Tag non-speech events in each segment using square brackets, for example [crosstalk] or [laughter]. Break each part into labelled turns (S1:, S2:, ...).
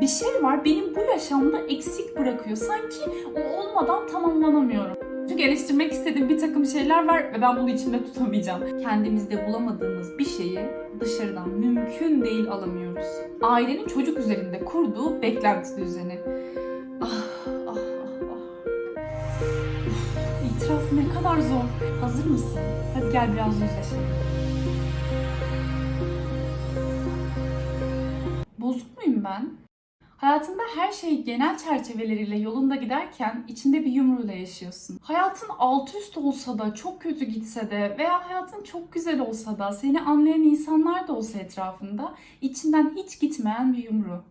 S1: Bir şey var benim bu yaşamda eksik bırakıyor. Sanki o olmadan tamamlanamıyorum. Çünkü eleştirmek istediğim bir takım şeyler var ve ben bunu içimde tutamayacağım. Kendimizde bulamadığımız bir şeyi dışarıdan mümkün değil alamıyoruz. Ailenin çocuk üzerinde kurduğu beklenti düzeni. Ah, ah, ah, ah. İtiraf ne kadar zor. Hazır mısın? Hadi gel biraz yüzleşelim. Bozuk muyum ben? Hayatında her şey genel çerçeveleriyle yolunda giderken içinde bir yumruğuyla yaşıyorsun. Hayatın alt üst olsa da, çok kötü gitse de veya hayatın çok güzel olsa da, seni anlayan insanlar da olsa etrafında içinden hiç gitmeyen bir yumru.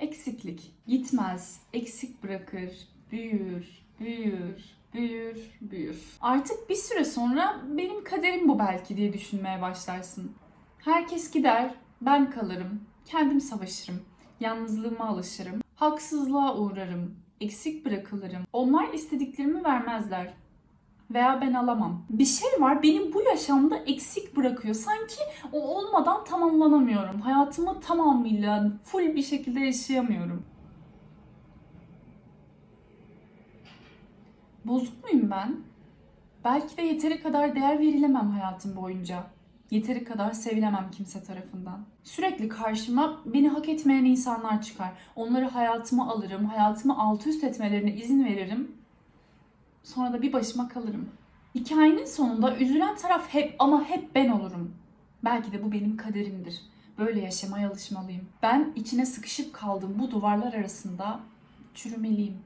S1: Eksiklik. Gitmez, eksik bırakır, büyür, büyür, büyür, büyür. Artık bir süre sonra benim kaderim bu belki diye düşünmeye başlarsın. Herkes gider, ben kalırım, kendim savaşırım. Yalnızlığıma alışırım. Haksızlığa uğrarım. Eksik bırakılırım. Onlar istediklerimi vermezler. Veya ben alamam. Bir şey var benim bu yaşamda eksik bırakıyor. Sanki o olmadan tamamlanamıyorum. Hayatımı tamamıyla full bir şekilde yaşayamıyorum. Bozuk muyum ben? Belki de yeteri kadar değer verilemem hayatım boyunca. Yeteri kadar sevilemem kimse tarafından. Sürekli karşıma beni hak etmeyen insanlar çıkar. Onları hayatıma alırım, hayatımı alt üst etmelerine izin veririm. Sonra da bir başıma kalırım. Hikayenin sonunda üzülen taraf hep ama hep ben olurum. Belki de bu benim kaderimdir. Böyle yaşamaya alışmalıyım. Ben içine sıkışıp kaldığım bu duvarlar arasında çürümeliyim,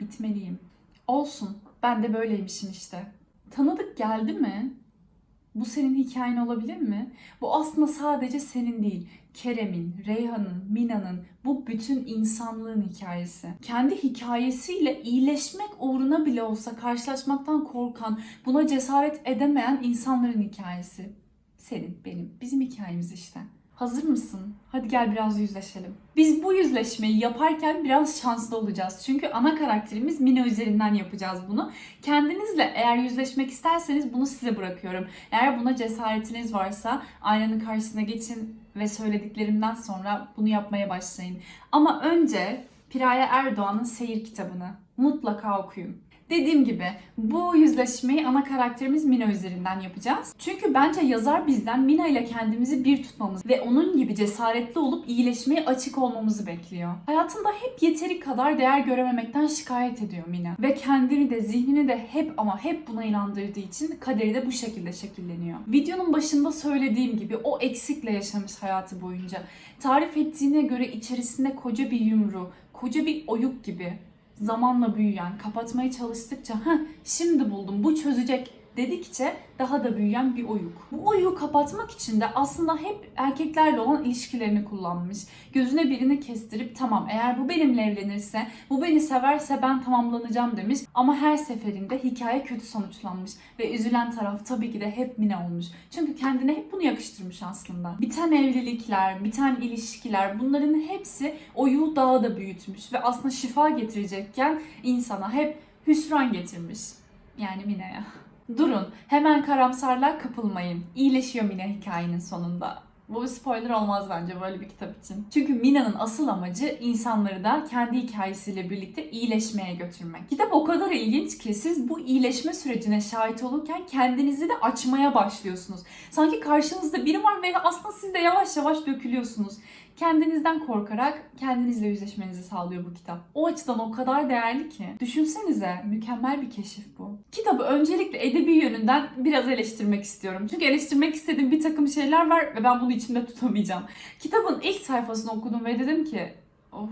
S1: bitmeliyim. Olsun, ben de böyleymişim işte. Tanıdık geldi mi? Bu senin hikayen olabilir mi? Bu aslında sadece senin değil. Kerem'in, Reyhan'ın, Mina'nın, bu bütün insanlığın hikayesi. Kendi hikayesiyle iyileşmek uğruna bile olsa karşılaşmaktan korkan, buna cesaret edemeyen insanların hikayesi. Senin, benim, bizim hikayemiz işte. Hazır mısın? Hadi gel biraz yüzleşelim. Biz bu yüzleşmeyi yaparken biraz şanslı olacağız. Çünkü ana karakterimiz Mina üzerinden yapacağız bunu. Kendinizle eğer yüzleşmek isterseniz bunu size bırakıyorum. Eğer buna cesaretiniz varsa aynanın karşısına geçin ve söylediklerimden sonra bunu yapmaya başlayın. Ama önce Piraye Erdoğan'ın Seyir kitabını mutlaka okuyun. Dediğim gibi bu yüzleşmeyi ana karakterimiz Mina üzerinden yapacağız. Çünkü bence yazar bizden Mina ile kendimizi bir tutmamız ve onun gibi cesaretli olup iyileşmeye açık olmamızı bekliyor. Hayatında hep yeteri kadar değer görememekten şikayet ediyor Mina. Ve kendini de zihnini de hep ama hep buna inandırdığı için kaderi de bu şekilde şekilleniyor. Videonun başında söylediğim gibi o eksikle yaşamış hayatı boyunca. Tarif ettiğine göre içerisinde koca bir yumru, koca bir oyuk gibi zamanla büyüyen, kapatmaya çalıştıkça Heh, şimdi buldum bu çözecek dedikçe daha da büyüyen bir oyuk. Bu oyuğu kapatmak için de aslında hep erkeklerle olan ilişkilerini kullanmış. Gözüne birini kestirip tamam eğer bu benimle evlenirse, bu beni severse ben tamamlanacağım demiş. Ama her seferinde hikaye kötü sonuçlanmış. Ve üzülen taraf tabii ki de hep Mine olmuş. Çünkü kendine hep bunu yakıştırmış aslında. Biten evlilikler, biten ilişkiler bunların hepsi oyuğu daha da büyütmüş. Ve aslında şifa getirecekken insana hep hüsran getirmiş. Yani Mine'ye. Durun, hemen karamsarlığa kapılmayın. İyileşiyor Mina hikayenin sonunda. Bu bir spoiler olmaz bence böyle bir kitap için. Çünkü Mina'nın asıl amacı insanları da kendi hikayesiyle birlikte iyileşmeye götürmek. Kitap o kadar ilginç ki siz bu iyileşme sürecine şahit olurken kendinizi de açmaya başlıyorsunuz. Sanki karşınızda biri var ve aslında siz de yavaş yavaş dökülüyorsunuz. Kendinizden korkarak kendinizle yüzleşmenizi sağlıyor bu kitap. O açıdan o kadar değerli ki. Düşünsenize mükemmel bir keşif bu. Kitabı öncelikle edebi yönünden biraz eleştirmek istiyorum. Çünkü eleştirmek istediğim bir takım şeyler var ve ben bunu içimde tutamayacağım. Kitabın ilk sayfasını okudum ve dedim ki of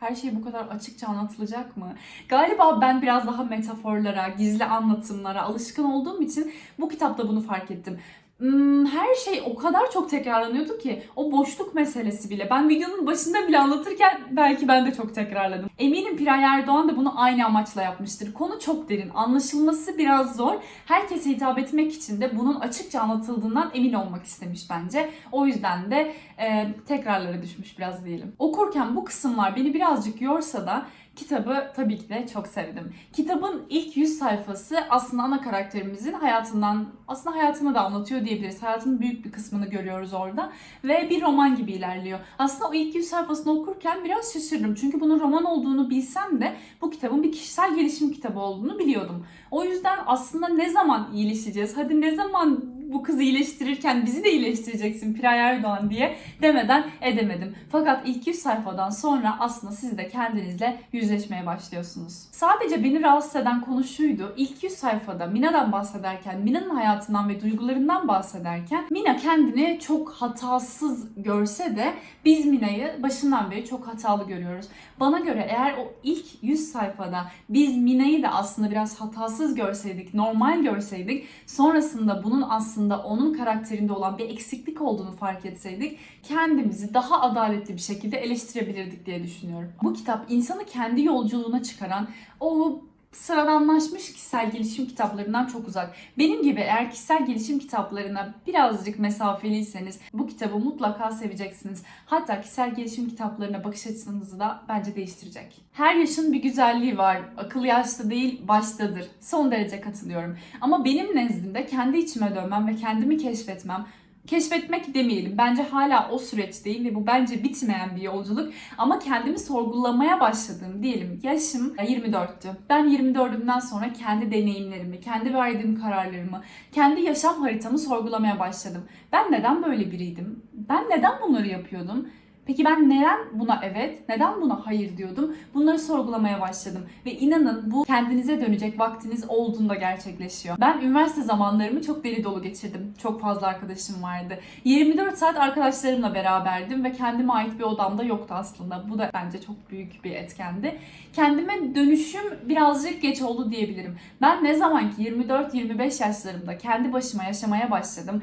S1: her şey bu kadar açıkça anlatılacak mı? Galiba ben biraz daha metaforlara, gizli anlatımlara alışkın olduğum için bu kitapta bunu fark ettim. Hmm, her şey o kadar çok tekrarlanıyordu ki o boşluk meselesi bile. Ben videonun başında bile anlatırken belki ben de çok tekrarladım. Eminim Piray Erdoğan da bunu aynı amaçla yapmıştır. Konu çok derin, anlaşılması biraz zor. Herkese hitap etmek için de bunun açıkça anlatıldığından emin olmak istemiş bence. O yüzden de e, tekrarlara düşmüş biraz diyelim. Okurken bu kısımlar beni birazcık yorsa da Kitabı tabii ki de çok sevdim. Kitabın ilk 100 sayfası aslında ana karakterimizin hayatından, aslında hayatını da anlatıyor diyebiliriz. Hayatının büyük bir kısmını görüyoruz orada ve bir roman gibi ilerliyor. Aslında o ilk 100 sayfasını okurken biraz şaşırdım. Çünkü bunun roman olduğunu bilsem de bu kitabın bir kişisel gelişim kitabı olduğunu biliyordum. O yüzden aslında ne zaman iyileşeceğiz? Hadi ne zaman bu kızı iyileştirirken bizi de iyileştireceksin Piray Erdoğan diye demeden edemedim. Fakat ilk 100 sayfadan sonra aslında siz de kendinizle yüzleşmeye başlıyorsunuz. Sadece beni rahatsız eden konu şuydu. İlk 100 sayfada Mina'dan bahsederken, Mina'nın hayatından ve duygularından bahsederken Mina kendini çok hatasız görse de biz Mina'yı başından beri çok hatalı görüyoruz. Bana göre eğer o ilk 100 sayfada biz Mina'yı da aslında biraz hatasız görseydik, normal görseydik, sonrasında bunun aslında onun karakterinde olan bir eksiklik olduğunu fark etseydik, kendimizi daha adaletli bir şekilde eleştirebilirdik diye düşünüyorum. Bu kitap insanı kendi yolculuğuna çıkaran o sıradanlaşmış kişisel gelişim kitaplarından çok uzak. Benim gibi eğer kişisel gelişim kitaplarına birazcık mesafeliyseniz bu kitabı mutlaka seveceksiniz. Hatta kişisel gelişim kitaplarına bakış açınızı da bence değiştirecek. Her yaşın bir güzelliği var. Akıl yaşta değil baştadır. Son derece katılıyorum. Ama benim nezdimde kendi içime dönmem ve kendimi keşfetmem keşfetmek demeyelim. Bence hala o süreçteyim ve bu bence bitmeyen bir yolculuk. Ama kendimi sorgulamaya başladığım diyelim yaşım 24'tü. Ben 24'ümden sonra kendi deneyimlerimi, kendi verdiğim kararlarımı, kendi yaşam haritamı sorgulamaya başladım. Ben neden böyle biriydim? Ben neden bunları yapıyordum? Peki ben neden buna evet, neden buna hayır diyordum? Bunları sorgulamaya başladım. Ve inanın bu kendinize dönecek vaktiniz olduğunda gerçekleşiyor. Ben üniversite zamanlarımı çok deli dolu geçirdim. Çok fazla arkadaşım vardı. 24 saat arkadaşlarımla beraberdim ve kendime ait bir odamda yoktu aslında. Bu da bence çok büyük bir etkendi. Kendime dönüşüm birazcık geç oldu diyebilirim. Ben ne zaman ki 24-25 yaşlarımda kendi başıma yaşamaya başladım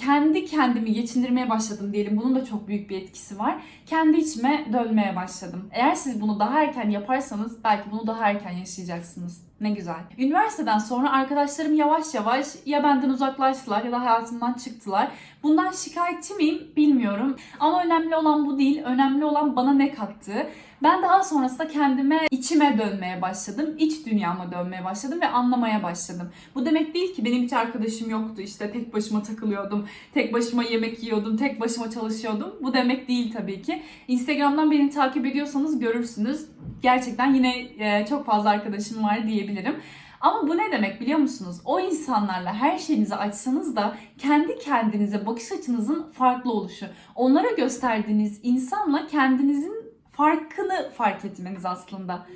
S1: kendi kendimi geçindirmeye başladım diyelim. Bunun da çok büyük bir etkisi var. Kendi içime dönmeye başladım. Eğer siz bunu daha erken yaparsanız belki bunu daha erken yaşayacaksınız. Ne güzel. Üniversiteden sonra arkadaşlarım yavaş yavaş ya benden uzaklaştılar ya da hayatımdan çıktılar. Bundan şikayetçi miyim bilmiyorum. Ama önemli olan bu değil. Önemli olan bana ne kattı. Ben daha sonrasında kendime içime dönmeye başladım. İç dünyama dönmeye başladım ve anlamaya başladım. Bu demek değil ki benim hiç arkadaşım yoktu. İşte tek başıma takılıyordum. Tek başıma yemek yiyordum. Tek başıma çalışıyordum. Bu demek değil tabii ki. Instagram'dan beni takip ediyorsanız görürsünüz. Gerçekten yine e, çok fazla arkadaşım var diyebilirim. Ama bu ne demek biliyor musunuz? O insanlarla her şeyinizi açsanız da kendi kendinize bakış açınızın farklı oluşu. Onlara gösterdiğiniz insanla kendinizin farkını fark etmeniz aslında.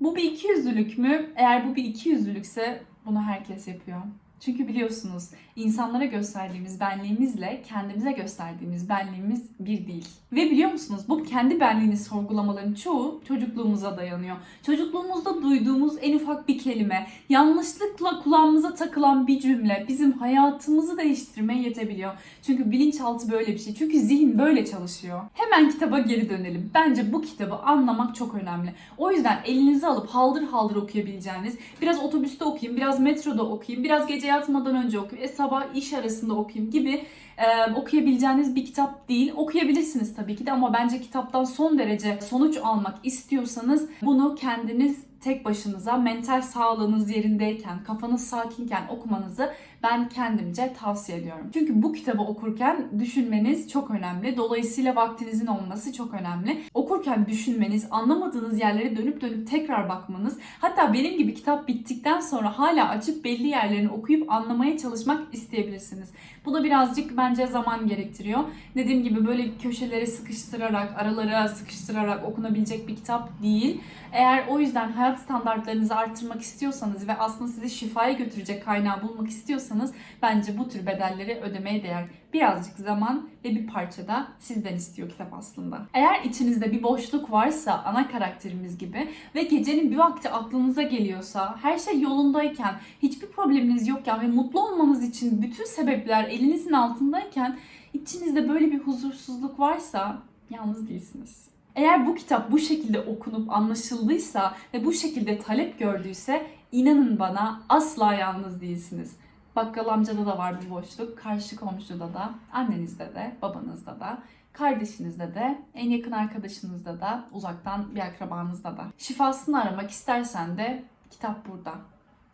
S1: Bu bir ikiyüzlülük mü? Eğer bu bir ikiyüzlülükse bunu herkes yapıyor. Çünkü biliyorsunuz insanlara gösterdiğimiz benliğimizle kendimize gösterdiğimiz benliğimiz bir değil. Ve biliyor musunuz bu kendi benliğini sorgulamaların çoğu çocukluğumuza dayanıyor. Çocukluğumuzda duyduğumuz en ufak bir kelime, yanlışlıkla kulağımıza takılan bir cümle bizim hayatımızı değiştirmeye yetebiliyor. Çünkü bilinçaltı böyle bir şey. Çünkü zihin böyle çalışıyor. Hemen kitaba geri dönelim. Bence bu kitabı anlamak çok önemli. O yüzden elinize alıp haldır haldır okuyabileceğiniz, biraz otobüste okuyayım, biraz metroda okuyayım, biraz gece yatmadan önce okuyayım, e, sabah iş arasında okuyayım gibi e, okuyabileceğiniz bir kitap değil. Okuyabilirsiniz tabii ki de ama bence kitaptan son derece sonuç almak istiyorsanız bunu kendiniz tek başınıza mental sağlığınız yerindeyken, kafanız sakinken okumanızı ben kendimce tavsiye ediyorum. Çünkü bu kitabı okurken düşünmeniz çok önemli. Dolayısıyla vaktinizin olması çok önemli. Okurken düşünmeniz, anlamadığınız yerlere dönüp dönüp tekrar bakmanız, hatta benim gibi kitap bittikten sonra hala açıp belli yerlerini okuyup anlamaya çalışmak isteyebilirsiniz. Bu da birazcık bence zaman gerektiriyor. Dediğim gibi böyle köşelere sıkıştırarak, aralara sıkıştırarak okunabilecek bir kitap değil. Eğer o yüzden hayat standartlarınızı arttırmak istiyorsanız ve aslında sizi şifaya götürecek kaynağı bulmak istiyorsanız bence bu tür bedelleri ödemeye değer. Birazcık zaman ve bir parça da sizden istiyor kitap aslında. Eğer içinizde bir boşluk varsa ana karakterimiz gibi ve gecenin bir vakti aklınıza geliyorsa, her şey yolundayken, hiçbir probleminiz yokken ve mutlu olmanız için bütün sebepler elinizin altındayken içinizde böyle bir huzursuzluk varsa yalnız değilsiniz. Eğer bu kitap bu şekilde okunup anlaşıldıysa ve bu şekilde talep gördüyse inanın bana asla yalnız değilsiniz. Bakkal amcada da var bir boşluk, karşı komşuda da, annenizde de, babanızda da. Kardeşinizde de, en yakın arkadaşınızda da, uzaktan bir akrabanızda da. Şifasını aramak istersen de kitap burada.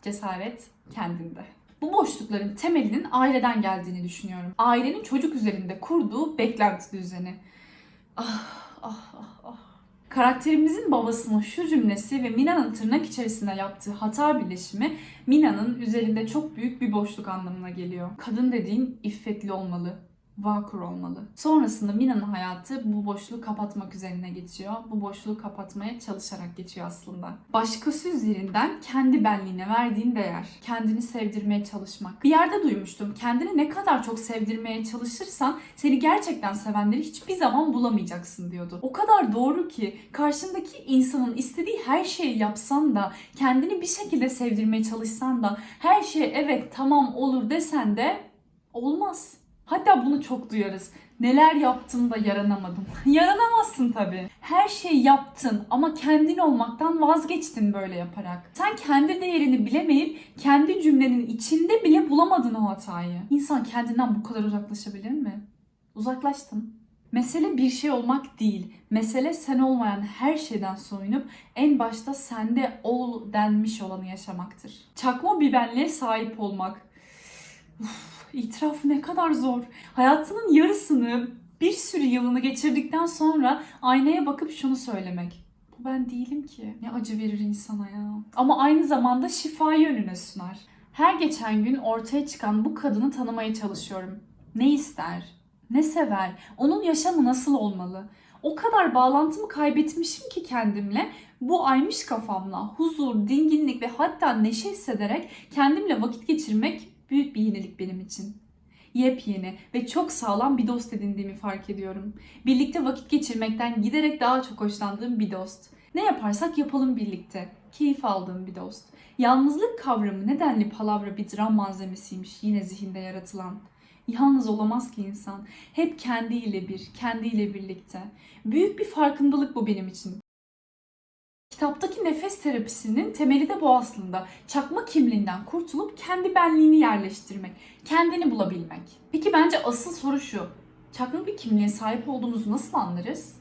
S1: Cesaret kendinde. Bu boşlukların temelinin aileden geldiğini düşünüyorum. Ailenin çocuk üzerinde kurduğu beklenti düzeni. Ah ah ah ah. Karakterimizin babasının şu cümlesi ve Mina'nın tırnak içerisinde yaptığı hata birleşimi Mina'nın üzerinde çok büyük bir boşluk anlamına geliyor. Kadın dediğin iffetli olmalı, vakur olmalı. Sonrasında Mina'nın hayatı bu boşluğu kapatmak üzerine geçiyor. Bu boşluğu kapatmaya çalışarak geçiyor aslında. Başkası üzerinden kendi benliğine verdiğin değer, kendini sevdirmeye çalışmak. Bir yerde duymuştum. Kendini ne kadar çok sevdirmeye çalışırsan seni gerçekten sevenleri hiçbir zaman bulamayacaksın diyordu. O kadar doğru ki karşındaki insanın istediği her şeyi yapsan da kendini bir şekilde sevdirmeye çalışsan da her şey evet tamam olur desen de olmaz. Hatta bunu çok duyarız. Neler yaptım da yaranamadım. [laughs] Yaranamazsın tabii. Her şeyi yaptın ama kendin olmaktan vazgeçtin böyle yaparak. Sen kendi değerini bilemeyip kendi cümlenin içinde bile bulamadın o hatayı. İnsan kendinden bu kadar uzaklaşabilir mi? Uzaklaştın. Mesele bir şey olmak değil. Mesele sen olmayan her şeyden soyunup en başta sende ol denmiş olanı yaşamaktır. Çakma bir benliğe sahip olmak. Uf, itiraf ne kadar zor. Hayatının yarısını, bir sürü yılını geçirdikten sonra aynaya bakıp şunu söylemek. Bu ben değilim ki. Ne acı verir insana ya. Ama aynı zamanda şifayı önüne sunar. Her geçen gün ortaya çıkan bu kadını tanımaya çalışıyorum. Ne ister? Ne sever? Onun yaşamı nasıl olmalı? O kadar bağlantımı kaybetmişim ki kendimle bu aymış kafamla huzur, dinginlik ve hatta neşe hissederek kendimle vakit geçirmek büyük bir yenilik benim için. Yepyeni ve çok sağlam bir dost edindiğimi fark ediyorum. Birlikte vakit geçirmekten giderek daha çok hoşlandığım bir dost. Ne yaparsak yapalım birlikte. Keyif aldığım bir dost. Yalnızlık kavramı nedenli palavra bir dram malzemesiymiş yine zihinde yaratılan. Yalnız olamaz ki insan. Hep kendiyle bir, kendiyle birlikte. Büyük bir farkındalık bu benim için. Kitaptaki nefes terapisinin temeli de bu aslında. Çakma kimliğinden kurtulup kendi benliğini yerleştirmek, kendini bulabilmek. Peki bence asıl soru şu. Çakma bir kimliğe sahip olduğumuzu nasıl anlarız?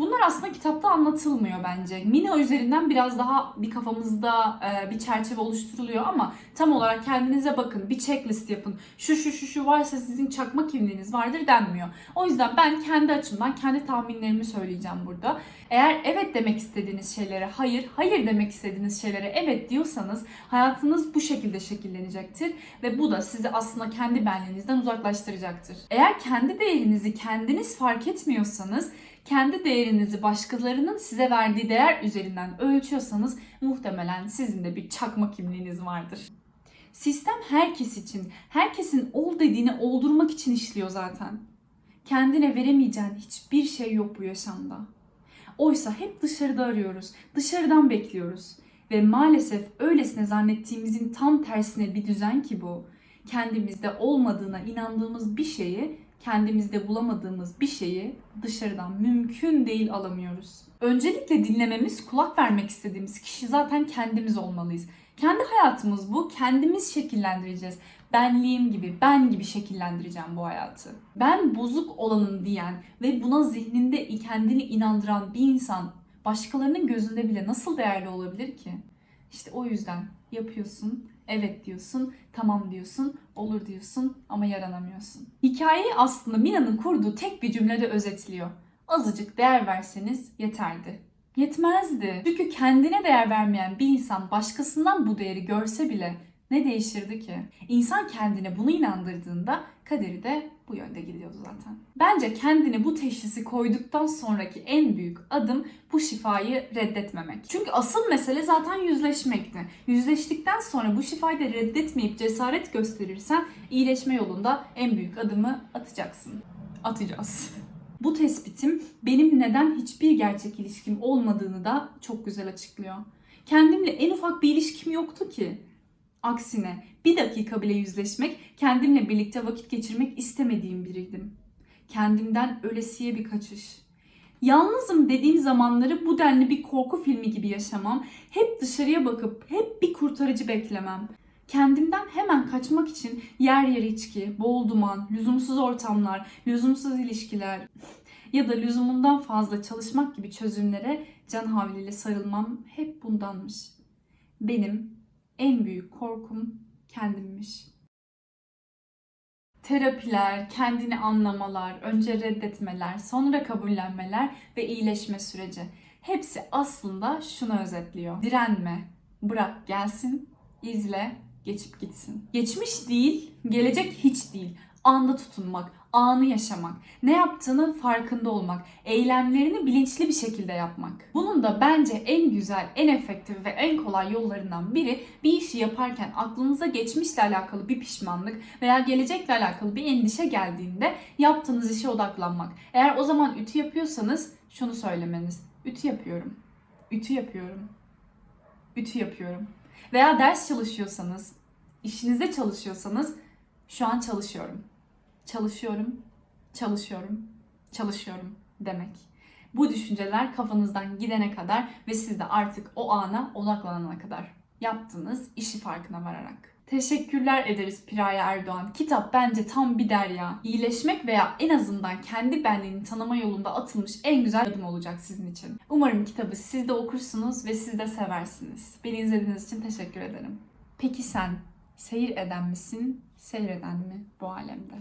S1: Bunlar aslında kitapta anlatılmıyor bence. Mina üzerinden biraz daha bir kafamızda e, bir çerçeve oluşturuluyor ama tam olarak kendinize bakın, bir checklist yapın. Şu şu şu şu varsa sizin çakma kimliğiniz vardır denmiyor. O yüzden ben kendi açımdan kendi tahminlerimi söyleyeceğim burada. Eğer evet demek istediğiniz şeylere hayır, hayır demek istediğiniz şeylere evet diyorsanız hayatınız bu şekilde şekillenecektir ve bu da sizi aslında kendi benliğinizden uzaklaştıracaktır. Eğer kendi değerinizi kendiniz fark etmiyorsanız kendi değerinizi başkalarının size verdiği değer üzerinden ölçüyorsanız muhtemelen sizin de bir çakma kimliğiniz vardır. Sistem herkes için, herkesin ol dediğini oldurmak için işliyor zaten. Kendine veremeyeceğin hiçbir şey yok bu yaşamda. Oysa hep dışarıda arıyoruz, dışarıdan bekliyoruz. Ve maalesef öylesine zannettiğimizin tam tersine bir düzen ki bu. Kendimizde olmadığına inandığımız bir şeyi kendimizde bulamadığımız bir şeyi dışarıdan mümkün değil alamıyoruz. Öncelikle dinlememiz, kulak vermek istediğimiz kişi zaten kendimiz olmalıyız. Kendi hayatımız bu, kendimiz şekillendireceğiz. Benliğim gibi, ben gibi şekillendireceğim bu hayatı. Ben bozuk olanın diyen ve buna zihninde kendini inandıran bir insan başkalarının gözünde bile nasıl değerli olabilir ki? İşte o yüzden yapıyorsun, evet diyorsun, tamam diyorsun, olur diyorsun ama yaranamıyorsun. Hikayeyi aslında Mina'nın kurduğu tek bir cümlede özetliyor. Azıcık değer verseniz yeterdi. Yetmezdi. Çünkü kendine değer vermeyen bir insan başkasından bu değeri görse bile ne değişirdi ki? İnsan kendine bunu inandırdığında kaderi de bu yönde gidiyordu zaten. Bence kendine bu teşhisi koyduktan sonraki en büyük adım bu şifayı reddetmemek. Çünkü asıl mesele zaten yüzleşmekti. Yüzleştikten sonra bu şifayı da reddetmeyip cesaret gösterirsen iyileşme yolunda en büyük adımı atacaksın. Atacağız. Bu tespitim benim neden hiçbir gerçek ilişkim olmadığını da çok güzel açıklıyor. Kendimle en ufak bir ilişkim yoktu ki. Aksine bir dakika bile yüzleşmek, kendimle birlikte vakit geçirmek istemediğim biriydim. Kendimden ölesiye bir kaçış. Yalnızım dediğim zamanları bu denli bir korku filmi gibi yaşamam, hep dışarıya bakıp hep bir kurtarıcı beklemem. Kendimden hemen kaçmak için yer yer içki, bol duman, lüzumsuz ortamlar, lüzumsuz ilişkiler [laughs] ya da lüzumundan fazla çalışmak gibi çözümlere can havliyle sarılmam hep bundanmış. Benim en büyük korkum kendimmiş. Terapiler, kendini anlamalar, önce reddetmeler, sonra kabullenmeler ve iyileşme süreci. Hepsi aslında şunu özetliyor. Direnme, bırak gelsin, izle, geçip gitsin. Geçmiş değil, gelecek hiç değil. Anda tutunmak, anı yaşamak, ne yaptığının farkında olmak, eylemlerini bilinçli bir şekilde yapmak. Bunun da bence en güzel, en efektif ve en kolay yollarından biri bir işi yaparken aklınıza geçmişle alakalı bir pişmanlık veya gelecekle alakalı bir endişe geldiğinde yaptığınız işe odaklanmak. Eğer o zaman ütü yapıyorsanız şunu söylemeniz. Ütü yapıyorum. Ütü yapıyorum. Ütü yapıyorum. Veya ders çalışıyorsanız, işinizde çalışıyorsanız şu an çalışıyorum. Çalışıyorum, çalışıyorum, çalışıyorum demek. Bu düşünceler kafanızdan gidene kadar ve siz de artık o ana odaklanana kadar yaptığınız işi farkına vararak. Teşekkürler ederiz Piraye Erdoğan. Kitap bence tam bir derya. İyileşmek veya en azından kendi benliğini tanıma yolunda atılmış en güzel adım olacak sizin için. Umarım kitabı siz de okursunuz ve siz de seversiniz. Beni izlediğiniz için teşekkür ederim. Peki sen seyir eden misin, seyreden mi bu alemde?